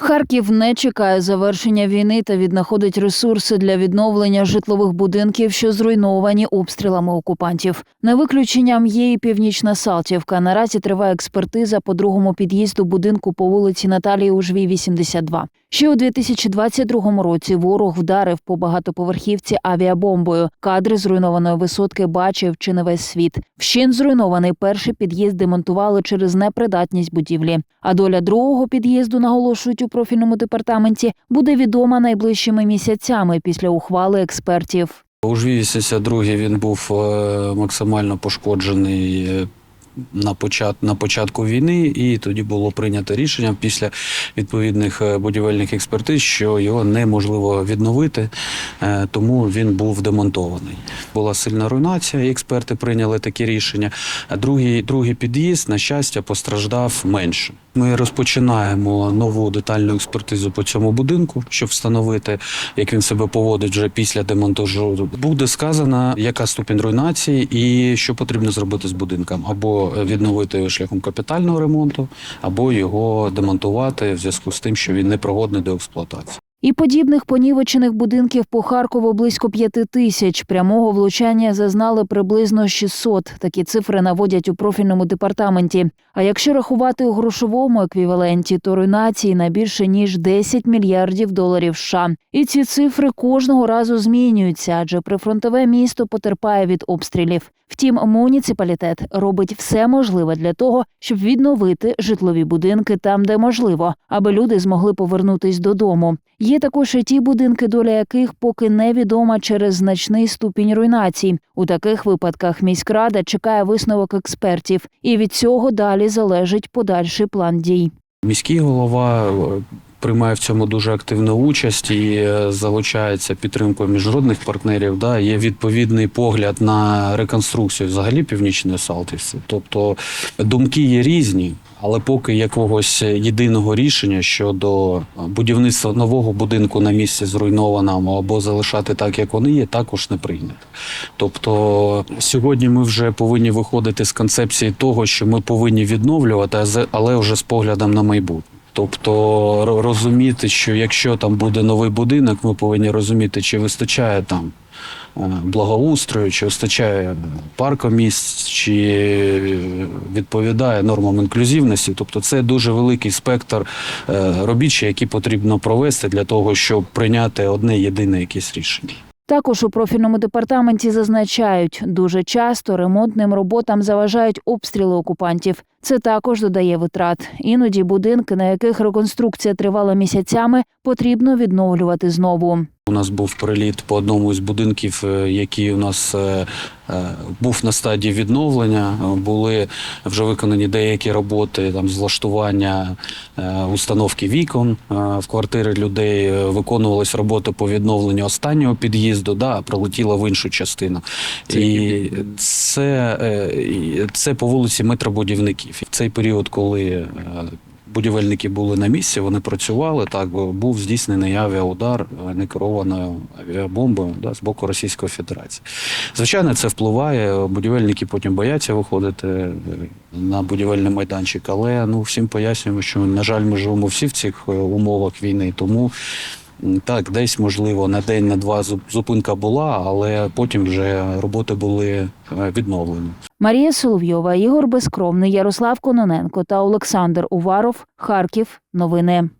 Харків не чекає завершення війни та віднаходить ресурси для відновлення житлових будинків, що зруйновані обстрілами окупантів. Не виключенням є і північна Салтівка. Наразі триває експертиза по другому під'їзду будинку по вулиці Наталії Ужвій, 82. Ще у 2022 році ворог вдарив по багатоповерхівці авіабомбою. Кадри зруйнованої висотки бачив чи не весь світ. Вщин зруйнований перший під'їзд демонтували через непридатність будівлі. А доля другого під'їзду, наголошують профільному департаменті, буде відома найближчими місяцями після ухвали експертів. У Жві 82 він був е, максимально пошкоджений е, на, почат, на початку війни, і тоді було прийнято рішення після відповідних е, будівельних експертиз, що його неможливо відновити, е, тому він був демонтований. Була сильна руйнація, і експерти прийняли таке рішення. А другий, другий під'їзд, на щастя, постраждав менше. Ми розпочинаємо нову детальну експертизу по цьому будинку, щоб встановити, як він себе поводить вже після демонтажу. Буде сказано, яка ступінь руйнації і що потрібно зробити з будинком, або відновити шляхом капітального ремонту, або його демонтувати в зв'язку з тим, що він непригодний до експлуатації. І подібних понівечених будинків по Харкову близько п'яти тисяч. Прямого влучання зазнали приблизно 600. Такі цифри наводять у профільному департаменті. А якщо рахувати у грошовому еквіваленті, то руйнації на більше ніж 10 мільярдів доларів США. І ці цифри кожного разу змінюються, адже прифронтове місто потерпає від обстрілів. Втім, муніципалітет робить все можливе для того, щоб відновити житлові будинки там, де можливо, аби люди змогли повернутись додому. Є також і ті будинки, доля яких поки невідома через значний ступінь руйнацій. У таких випадках міськрада чекає висновок експертів, і від цього далі залежить подальший план дій. Міський голова приймає в цьому дуже активну участь і е, залучається підтримкою міжнародних партнерів. Да, є відповідний погляд на реконструкцію взагалі північної Салтівці. Тобто думки є різні, але поки якогось єдиного рішення щодо будівництва нового будинку на місці зруйнованому або залишати так, як вони є, також не прийнято. Тобто сьогодні ми вже повинні виходити з концепції того, що ми повинні відновлювати, але вже з поглядом на майбутнє. Тобто розуміти, що якщо там буде новий будинок, ми повинні розуміти, чи вистачає там е, благоустрою, чи вистачає паркомісць, чи відповідає нормам інклюзивності. Тобто це дуже великий спектр е, робіт, які потрібно провести для того, щоб прийняти одне єдине якесь рішення. Також у профільному департаменті зазначають, дуже часто ремонтним роботам заважають обстріли окупантів. Це також додає витрат. Іноді будинки, на яких реконструкція тривала місяцями, потрібно відновлювати знову. У нас був приліт по одному із будинків, е, який у нас е, е, був на стадії відновлення. Були вже виконані деякі роботи, там з влаштування е, установки вікон в квартири людей. Виконувались роботи по відновленню останнього під'їзду, да, прилетіла в іншу частину. І це, це по вулиці метробудівників. В цей період, коли е, будівельники були на місці, вони працювали. Так був здійснений авіаудар е, некерованою авіабомбою да, з боку Російської Федерації. Звичайно, це впливає. Будівельники потім бояться виходити е, на будівельний майданчик, але ну всім пояснюємо, що на жаль, ми живемо всі в цих е, умовах війни, тому. Так, десь можливо на день, на два зупинка була, але потім вже роботи були відновлені. Марія Соловйова, Ігор Безкровний, Ярослав Кононенко та Олександр Уваров. Харків. Новини.